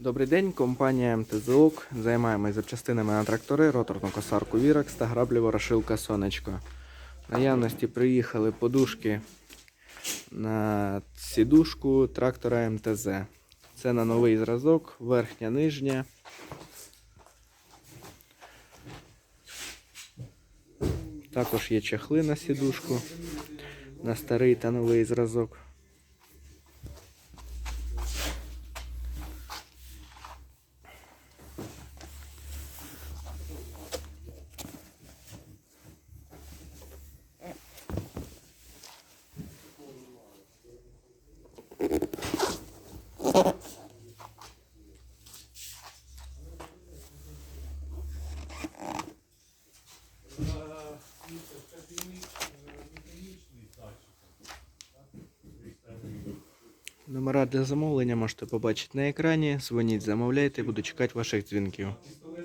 Добрий день, компанія МТЗОК. Займаємось запчастинами на трактори, роторну косарку Віракс та граблі ворошилка Сонечко. Наявності приїхали подушки на сідушку трактора МТЗ. Це на новий зразок, верхня, нижня. Також є чехли на сідушку на старий та новий зразок. Номера для замовлення можете побачити на екрані. Дзвоніть, замовляйте, буду чекати ваших дзвінків.